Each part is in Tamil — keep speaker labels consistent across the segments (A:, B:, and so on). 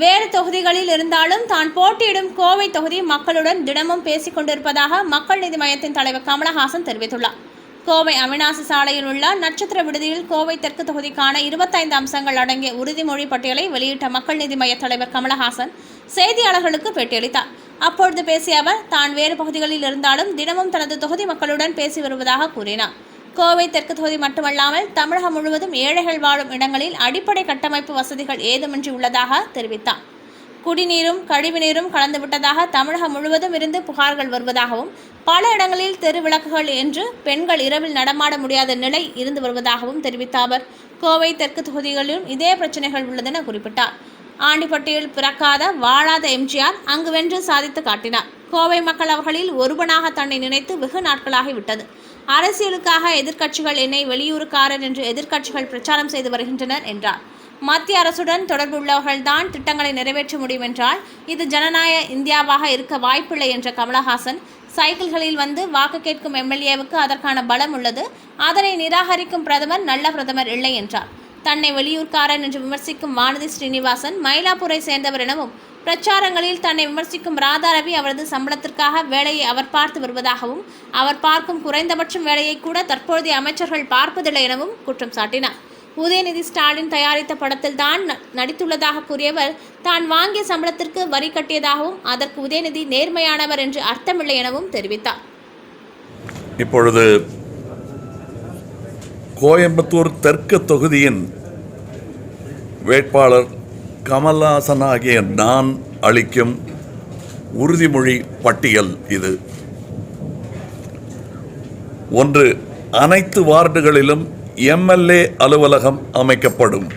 A: வேறு தொகுதிகளில் இருந்தாலும் தான் போட்டியிடும் கோவை தொகுதி மக்களுடன் தினமும் பேசிக் கொண்டிருப்பதாக மக்கள் நீதி மையத்தின் தலைவர் கமலஹாசன் தெரிவித்துள்ளார். கோவை அவினாசி சாலையில் உள்ள நட்சத்திர விடுதியில் கோவை தெற்கு தொகுதிக்கான இருபத்தைந்து அம்சங்கள் அடங்கிய உறுதிமொழி பட்டியலை வெளியிட்ட மக்கள் நீதி மைய தலைவர் கமலஹாசன் செய்தியாளர்களுக்கு பேட்டியளித்தார். அப்பொழுது பேசிய அவர் தான் வேறு பகுதிகளில் இருந்தாலும் தினமும் தனது தொகுதி மக்களுடன் பேசி வருவதாக கூறினார். கோவை தெற்கு தொகுதி மட்டுமல்லாமல் தமிழகம் முழுவதும் ஏழைகள் வாழும் இடங்களில் அடிப்படை கட்டமைப்பு வசதிகள் ஏதுமின்றி உள்ளதாக தெரிவித்தார். குடிநீரும் கழிவுநீரும் கலந்துவிட்டதாக தமிழகம் முழுவதும் இருந்து புகார்கள் வருவதாகவும் பல இடங்களில் தெரு விளக்குகள் என்று பெண்கள் இரவில் நடமாட முடியாத நிலை இருந்து வருவதாகவும் தெரிவித்த அவர் கோவை தெற்கு தொகுதிகளிலும் இதே பிரச்சனைகள் உள்ளதென குறிப்பிட்டார். ஆண்டிப்பட்டியில் பிறக்காத வாழாத எம்ஜிஆர் அங்கு வென்று சாதித்து காட்டினார். கோவை மக்கள் அவர்களில் ஒருவனாக தன்னை நினைத்து வெகு நாட்களாகிவிட்டது. அரசியலுக்காக எதிர்க்கட்சிகள் என்னை வெளியூருக்காரர் என்று எதிர்க்கட்சிகள் பிரச்சாரம் செய்து வருகின்றனர் என்றார். மத்திய அரசுடன் தொடர்புள்ளவர்கள்தான் திட்டங்களை நிறைவேற்ற முடியும் என்றால் இது ஜனநாயக இந்தியாவாக இருக்க வாய்ப்பில்லை என்ற கமலஹாசன் சைக்கிள்களில் வந்து வாக்கு கேட்கும் எம்எல்ஏவுக்கு அதற்கான பலம் உள்ளது அதனை நிராகரிக்கும் பிரதமர் நல்ல பிரதமர் இல்லை என்றார். தன்னை வெளியூர்காரன் என்று விமர்சிக்கும் வானதி ஸ்ரீனிவாசன் மயிலாப்பூரை சேர்ந்தவர் எனவும் பிரச்சாரங்களில் தன்னை விமர்சிக்கும் ராதாரவி அவரது சம்பளத்திற்காக வேலையை அவர் பார்த்து வருவதாகவும் அவர் பார்க்கும் குறைந்தபட்சம் வேலையை கூட தற்போதைய அமைச்சர்கள் பார்ப்பதில்லை எனவும் குற்றம் சாட்டினார். உதயநிதி ஸ்டாலின் தயாரித்த படத்தில் தான் ந- நடித்துள்ளதாக கூறியவர் தான் வாங்கிய சம்பளத்திற்கு வரி கட்டியதாகவும் அதற்கு உதயநிதி நேர்மையானவர் என்று அர்த்தமில்லை எனவும் தெரிவித்தார்.
B: இப்பொழுது கோயம்புத்தூர் தெற்கு தொகுதியின் வேட்பாளர் கமல்ஹாசனாகிய நான் அளிக்கும் உறுதிமொழி பட்டியல் இது. ஒன்று அனைத்து வார்டுகளிலும் எம்எல்ஏ அலுவலகம் அமைக்கப்படும்.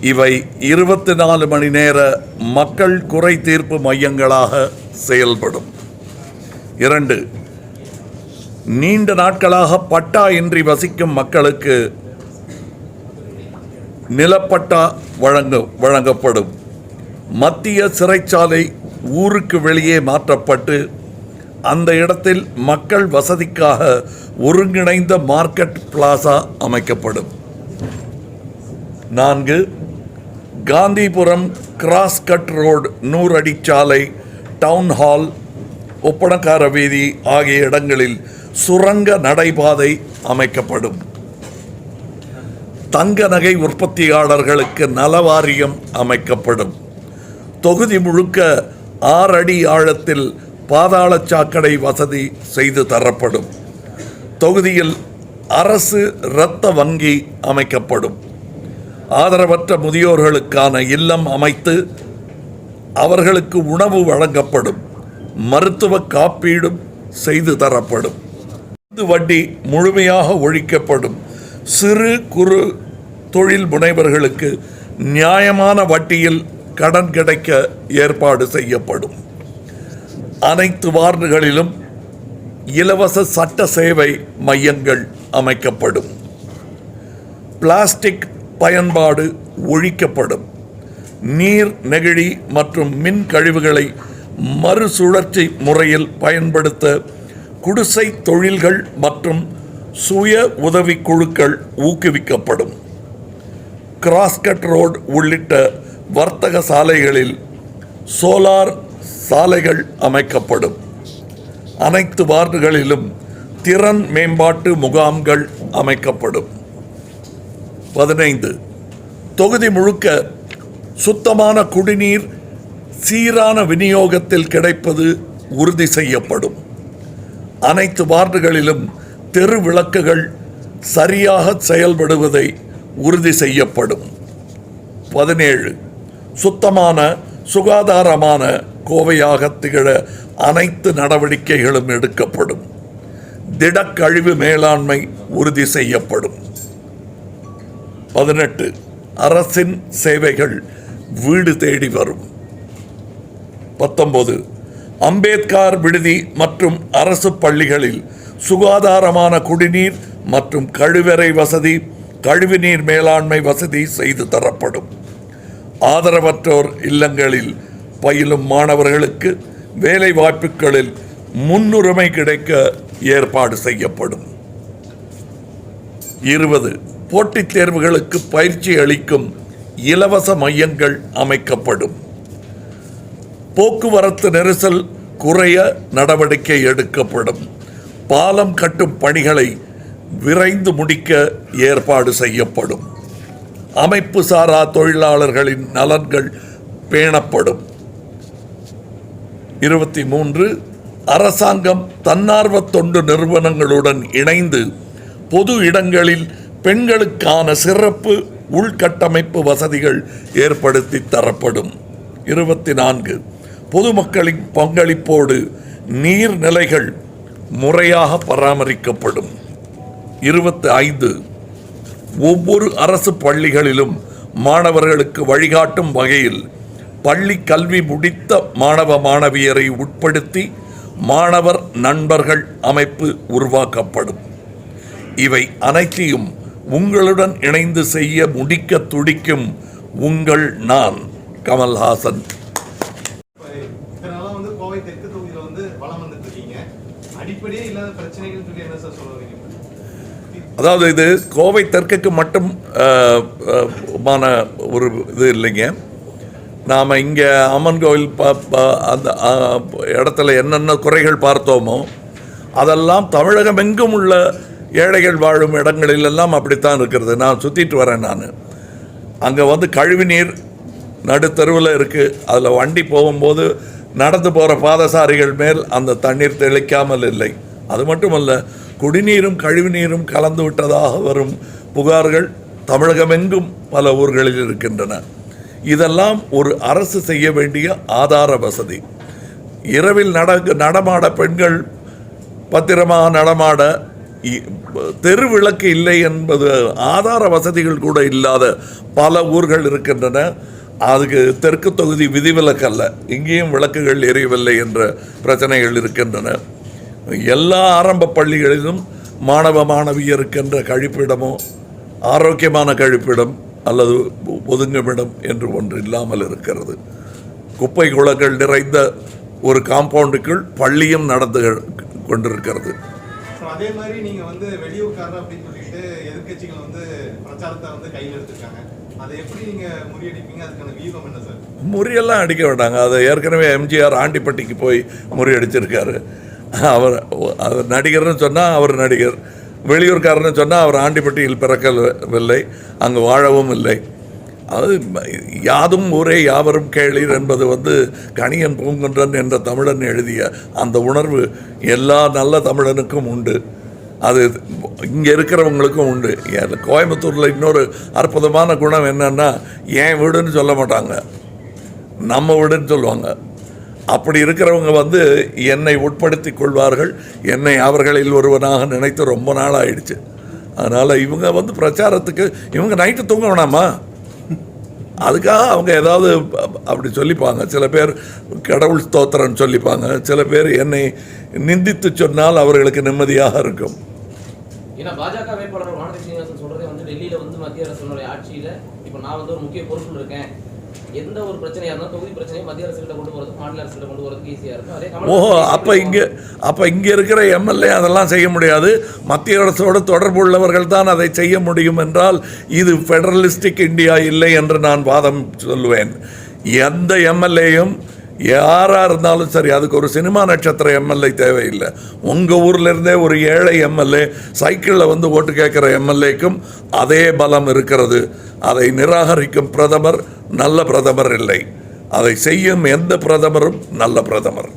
B: இவை இருபத்தி நாலு மணி நேர மக்கள் குறை தீர்ப்பு மையங்களாக செயல்படும். இரண்டு நீண்ட நாட்களாக பட்டா இன்றி வசிக்கும் மக்களுக்கு நிலப்பட்டா வழங்க வழங்கப்படும். மத்திய சிறைச்சாலை ஊருக்கு வெளியே மாற்றப்பட்டு அந்த இடத்தில் மக்கள் வசதிக்காக ஒருங்கிணைந்த மார்க்கெட் பிளாசா அமைக்கப்படும். நான்கு காந்திபுரம் கிராஸ் கட் ரோடு நூறடி சாலை டவுன் ஹால் ஒப்பனக்கார வீதி ஆகிய இடங்களில் சுரங்க நடைபாதை அமைக்கப்படும். தங்க நகை உற்பத்தியாளர்களுக்கு நலவாரியம் அமைக்கப்படும். தொகுதி முழுக்க ஆறடி ஆழத்தில் பாதாள சாக்கடை வசதி செய்து தரப்படும். தொகுதியில் அரசு இரத்த வங்கி அமைக்கப்படும். ஆதரவற்ற முதியோர்களுக்கான இல்லம் அமைத்து அவர்களுக்கு உணவு வழங்கப்படும். மருத்துவ காப்பீடும் செய்து தரப்படும். வட்டி முழுமையாக ஒழிக்கப்படும். சிறு குறு தொழில் முனைவர்களுக்கு நியாயமான வட்டியில் கடன் கிடைக்க ஏற்பாடு செய்யப்படும். அனைத்து வார்டுகளிலும் இலவச சட்ட சேவை மையங்கள் அமைக்கப்படும். பிளாஸ்டிக் பயன்பாடு ஒழிக்கப்படும். நீர் நெகிழி மற்றும் மின் கழிவுகளை மறுசுழற்சி முறையில் பயன்படுத்த குடிசை தொழில்கள் மற்றும் சுய உதவிக்குழுக்கள் ஊக்குவிக்கப்படும். கிராஸ்கட் ரோடு உள்ளிட்ட வர்த்தக சாலைகளில் சோலார் சாலைகள் அமைக்கப்படும். அனைத்து வார்டுகளிலும் திறன் மேம்பாட்டு முகாம்கள் அமைக்கப்படும். பதினைந்து. தொகுதி முழுக்க சுத்தமான குடிநீர் சீரான விநியோகத்தில் கிடைப்பது உறுதி செய்யப்படும். அனைத்து வார்டுகளிலும் தெரு விளக்குகள் சரியாக செயல்படுவதை உறுதி செய்யப்படும். பதினேழு சுத்தமான சுகாதாரமான கோவையாக திகழ அனைத்து நடவடிக்கைகளும் எடுக்கப்படும். திடக்கழிவு மேலாண்மை உறுதி செய்யப்படும். பதினெட்டு அரசின் சேவைகள் வீடு தேடி வரும். பத்தொன்பது அம்பேத்கார் விடுதி மற்றும் அரசு பள்ளிகளில் சுகாதாரமான குடிநீர் மற்றும் கழிவறை வசதி கழிவுநீர் மேலாண்மை வசதி செய்து தரப்படும். ஆதரவற்றோர் இல்லங்களில் பயிலும் மாணவர்களுக்கு வேலை வாய்ப்புகளில் முன்னுரிமை கிடைக்க ஏற்பாடு செய்யப்படும். இருபது போட்டித் தேர்வுகளுக்கு பயிற்சி அளிக்கும் இலவச மையங்கள் அமைக்கப்படும். போக்குவரத்து நெரிசல் குறைய நடவடிக்கை எடுக்கப்படும். பாலம் கட்டும் பணிகளை விரைந்து முடிக்க ஏற்பாடு செய்யப்படும். அமைப்பு சாரா தொழிலாளர்களின் நலன்கள் பேணப்படும். இருபத்தி மூன்று அரசாங்கம் தன்னார்வ தொண்டு நிறுவனங்களுடன் இணைந்து பொது இடங்களில் பெண்களுக்கான சிறப்பு உள்கட்டமைப்பு வசதிகள் ஏற்படுத்தி தரப்படும். இருபத்தி நான்கு பொதுமக்களின் பங்களிப்போடு நீர்நிலைகள் முறையாக பராமரிக்கப்படும். இருபத்தி ஐந்து ஒவ்வொரு அரசு பள்ளிகளிலும் மாணவர்களுக்கு வழிகாட்டும் வகையில் பள்ளி கல்வி முடித்த மாணவ மாணவியரை உட்படுத்தி மாணவர் நண்பர்கள் அமைப்பு உருவாக்கப்படும். இவை அனைத்தையும் உங்களுடன் இணைந்து செய்ய முடிக்க துடிக்கும் உங்கள் நான் கமல்ஹாசன்
C: இப்ப இத்தனை நாளா வந்து கோவை தெற்கு தொகுதியில வந்து வளம் வந்துட்டு இருக்கீங்க அடிப்படையே இல்லாத பிரச்சனைகள் சொல்லி என்ன சார் சொல்ல வரீங்க
B: அதாவது இது கோவை தெற்குக்கு மட்டும் மான ஒரு இது இல்லைங்க. நாம் இங்கே அம்மன் கோவில் ப ப- அந்த இடத்துல என்னென்ன குறைகள் பார்த்தோமோ அதெல்லாம் தமிழகம் எங்கும் உள்ள ஏழைகள் வாழும் இடங்களிலெல்லாம் அப்படித்தான் இருக்கிறது. நான் சுற்றிட்டு வரேன் நான். அங்கே வந்து கழிவுநீர் நடுத்தருவில் இருக்குது அதில் வண்டி போகும்போது நடந்து போகிற பாதசாரிகள் மேல் அந்த தண்ணீர் தெளிக்காமல் இல்லை. அது மட்டுமல்ல குடிநீரும் கழிவுநீரும் கலந்து விட்டதாக வரும் புகார்கள் தமிழகமெங்கும் பல ஊர்களில் இருக்கின்றன. இதெல்லாம் ஒரு அரசு செய்ய வேண்டிய ஆதார வசதி. இரவில் நட நடமாட பெண்கள் பத்திரமாக நடமாட இ- தெரு விளக்கு இல்லை என்பது ஆதார வசதிகள் கூட இல்லாத பல ஊர்கள் இருக்கின்றன. அதுக்கு தெற்கு தொகுதி விதிவிலக்கல்ல. இங்கேயும் விளக்குகள் எரியவில்லை என்ற பிரச்சனைகள் இருக்கின்றன. எல்லா ஆரம்ப பள்ளிகளிலும் மாணவ மாணவியருக்கென்ற கழிப்பிடமோ ஆரோக்கியமான கழிப்பிடம் அல்லது ஒதுங்குமிடம் என்று ஒன்று இல்லாமல் இருக்கிறது. குப்பை குளங்கள் நிறைந்த ஒரு காம்பவுண்டுக்குள் பள்ளியும் நடந்து கொண்டிருக்கிறது.
C: அதே மாதிரி நீங்க வந்து வெளியூர்காரர் அப்படின்னு சொல்லிட்டு எதிர்க்கட்சிகள் வந்து பிரச்சாரத்தை வந்து கையில் எடுத்திருக்காங்க. அதை எப்படி நீங்க முறியடிப்பீங்க? அதுக்கான வியூகம் என்ன சார்?
B: முறியெல்லாம் அடிக்க வேண்டாங்க. அதை ஏற்கனவே எம்ஜிஆர் ஆண்டிப்பட்டிக்கு போய் முறியடிச்சிருக்காரு. அவர் அவர் நடிகர்னு சொன்னால் அவர் நடிகர். வெளியூர்காரன்னு சொன்னால் அவர் ஆண்டிப்பட்டியில் பிறக்கவில்லை. அங்கு வாழவும் இல்லை. அது யாதும் ஊரே யாவரும் கேளீர் என்பது வந்து கணியன் பூங்குன்றன் என்ற தமிழன் எழுதிய அந்த உணர்வு எல்லா நல்ல தமிழனுக்கும் உண்டு. அது இங்கே இருக்கிறவங்களுக்கும் உண்டு. ஏன் கோயம்புத்தூரில் இன்னொரு அற்புதமான குணம் என்னென்னா என் வீடுன்னு சொல்ல மாட்டாங்க. நம்ம வீடுன்னு சொல்லுவாங்க. அப்படி இருக்கிறவங்க வந்து என்னை உட்படுத்தி கொள்வார்கள். என்னை அவர்களில் ஒருவனாக நினைத்து ரொம்ப நாள் ஆயிடுச்சு அதனால் இவங்க வந்து பிரச்சாரத்துக்கு இவங்க நைட்டு தூங்க வேணாமா அதுக்காக அவங்க ஏதாவது அப்படி சொல்லிப்பாங்க. சில பேர் கடவுள் ஸ்தோத்திரம் சொல்லிப்பாங்க. சில பேர் என்னை நிந்தித்து சொன்னால் அவர்களுக்கு நிம்மதியாக இருக்கும்.
D: ஏன்னா பாஜக வேட்பாளர் வானதி சீனிவாசன் சொல்றதே வந்து டெல்லியில வந்து மத்திய அரசுடைய ஆட்சியில இப்போ நான் வந்து ஒரு முக்கிய பொறுப்பில் இருக்கேன். எந்த ஒரு பிரச்சனையா இருந்தாலும் தொகுதி பிரச்சனையை மத்திய அரசு கிட்ட கொண்டு போறதுக்கு மாநில அரசு கிட்ட கொண்டு போறதுக்கு ஈஸியா இருக்கும்.
B: ஓஹோ அப்போ இங்கே அப்போ இங்கே இருக்கிற எம்எல்ஏ அதெல்லாம் செய்ய முடியாது. மத்திய அரசோடு தொடர்பு உள்ளவர்கள் தான் அதை செய்ய முடியும் என்றால் இது ஃபெடரலிஸ்டிக் இந்தியா இல்லை என்று நான் வாதம் சொல்லுவேன். எந்த எம்எல்ஏயும் யாராக இருந்தாலும் சரி அதுக்கு ஒரு சினிமா நட்சத்திர எம்எல்ஏ தேவையில்லை. உங்கள் ஊர்ல இருந்தே ஒரு ஏழை எம்எல்ஏ சைக்கிளில் வந்து ஓட்டு கேட்குற எம்எல்ஏக்கும் அதே பலம் இருக்கிறது. அதை நிராகரிக்கும் பிரதமர் நல்ல பிரதமர் இல்லை. அதை செய்யும் எந்த பிரதமரும் நல்ல பிரதமர்.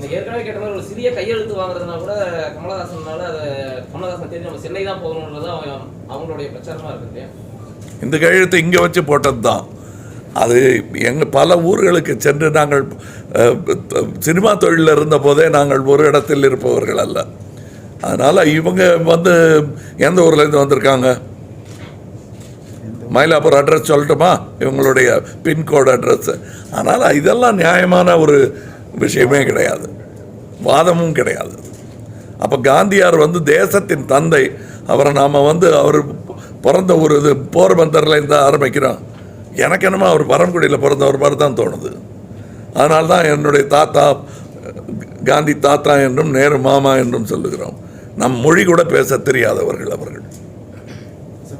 D: நீங்க ஏற்கனவே கேட்ட மாதிரி ஒரு சிறிய கையெழுத்து வாங்குறதுனா கூட கமலஹாசனால அதை கமலஹாசன் தெரிஞ்சு நம்ம சென்னை தான் போகணுன்றது அவங்க அவங்களுடைய பிரச்சாரமா இருக்கு இல்லையா?
B: இந்த கையெழுத்து இங்கே வச்சு போட்டது தான் அது எங்கள் பல ஊர்களுக்கு சென்று நாங்கள் சினிமா தொழிலில் இருந்த போதே நாங்கள் ஒரு இடத்தில் இருப்பவர்கள் அல்ல. அதனால் இவங்க வந்து எந்த ஊர்லேருந்து வந்திருக்காங்க? மயிலாப்பூர் அட்ரஸ் சொல்லட்டுமா? இவங்களுடைய பின்கோடு அட்ரஸ் அதனால் இதெல்லாம் நியாயமான ஒரு விஷயமே கிடையாது. வாதமும் கிடையாது. அப்போ காந்தியார் வந்து தேசத்தின் தந்தை. அவரை நாம் வந்து அவர் பிறந்த ஒரு இது போர்பந்தரில் இருந்து ஆரம்பிக்கிறோம். எனக்கு என்னமோ அவர் பரம்குடியில் பிறந்தவர் மாதிரி தான் தோணுது. அதனால தான் என்னுடைய தாத்தா காந்தி தாத்தா என்றும் நேரு மாமா என்றும் சொல்லுகிறோம். நம் மொழி கூட பேச தெரியாதவர்கள் அவர்கள்.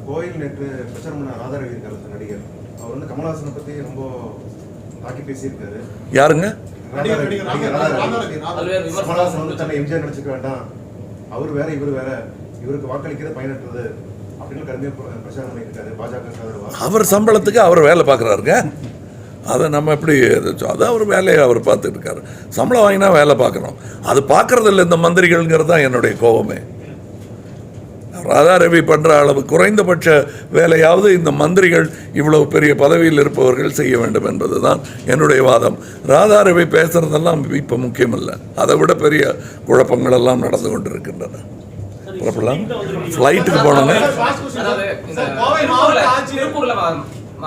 E: கோயில் நேற்று பிரச்சாரம் பண்ண இருக்காரு நடிகர். அவர் வந்து கமலஹாசனை பத்தி ரொம்ப தாக்கி பேசியிருக்காரு.
B: யாருங்க?
E: கமலஹாசன் வந்து தன்னை எம்ஜிஆர் நினைச்சுக்க வேண்டாம். அவர் வேற இவர் வேற. இவருக்கு வாக்களிக்கிறது பயனற்றது.
B: அவர் சம்பளத்துக்கு அவர் வேலை பார்க்குறாருங்க. அதை நம்ம எப்படி அதான் அவர் வேலையை அவர் பார்த்துட்டு இருக்காரு. சம்பளம் வாங்கினா வேலை பார்க்குறோம் அது பார்க்கறது இல்லை இந்த மந்திரிகள்ங்கிறது தான் என்னுடைய கோபமே. ராதாரவி பண்ணுற அளவு குறைந்தபட்ச வேலையாவது இந்த மந்திரிகள் இவ்வளவு பெரிய பதவியில் இருப்பவர்கள் செய்ய வேண்டும் என்பது தான் என்னுடைய வாதம். ராதாரவி பேசுறதெல்லாம் இப்போ முக்கியமில்லை. அதை விட பெரிய குழப்பங்களெல்லாம் நடந்து கொண்டிருக்கின்றன. புறப்படலாம் ஃப்ளைட்டுக்கு போனோங்க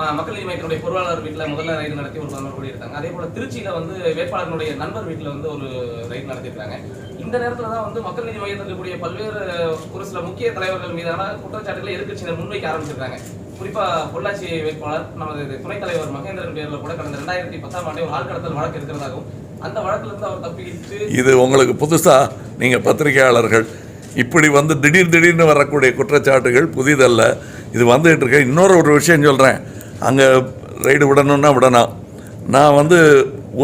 D: மக்கள் நீதி மையத்தினுடைய பொருளாளர் வீட்டுல முதல்ல ரைடு நடத்தி ஒரு பதினோரு கோடி எடுத்தாங்க அதே போல திருச்சியில வந்து வேட்பாளர்களுடைய நண்பர் வீட்டுல வந்து ஒரு ரைடு நடத்திருக்காங்க இந்த நேரத்துல தான் வந்து மக்கள் நீதி மையத்தில் இருக்கக்கூடிய பல்வேறு ஒரு சில முக்கிய தலைவர்கள் மீதான குற்றச்சாட்டுகளை எதிர்க்கட்சியினர் முன்வைக்க ஆரம்பிச்சிருக்காங்க. குறிப்பா பொள்ளாச்சி வேட்பாளர் நமது துணைத் தலைவர் மகேந்திரன் பேர்ல கூட கடந்த ரெண்டாயிரத்தி பத்தாம் ஆண்டே ஒரு ஆள்கடத்தல் வழக்கு இருக்கிறதாகவும் அந்த வழக்குல இருந்து அவர் தப்பிக்கிட்டு
B: இது உங்களுக்கு புதுசா? நீங்க பத்திரிகையாளர்கள். இப்படி வந்து திடீர் திடீர்னு வரக்கூடிய குற்றச்சாட்டுகள் புதிதல்ல. இது வந்துகிட்டு இருக்கேன் இன்னொரு ஒரு விஷயம் சொல்கிறேன் அங்கே ரைடு விடணும்னா விடணும். நான் வந்து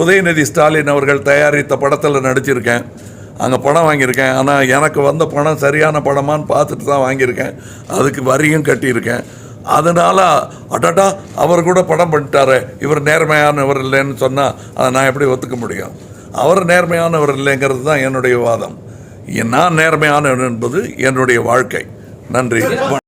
B: உதயநிதி ஸ்டாலின் அவர்கள் தயாரித்த படத்தில் நடிச்சிருக்கேன். அங்கே படம் வாங்கியிருக்கேன். ஆனால் எனக்கு வந்த பணம் சரியான படமான்னு பார்த்துட்டு தான் வாங்கியிருக்கேன். அதுக்கு வரியும் கட்டியிருக்கேன். அதனால் அடடா அவர் கூட படம் பண்ணிட்டாரு. இவர் நேர்மையானவர் இல்லைன்னு சொன்னால் அதை நான் எப்படி ஒத்துக்க முடியும்? அவர் நேர்மையானவர் இல்லைங்கிறது தான் என்னுடைய வாதம். நான் நேர்மையானவன் என்பது என்னுடைய வாழ்க்கை. நன்றி.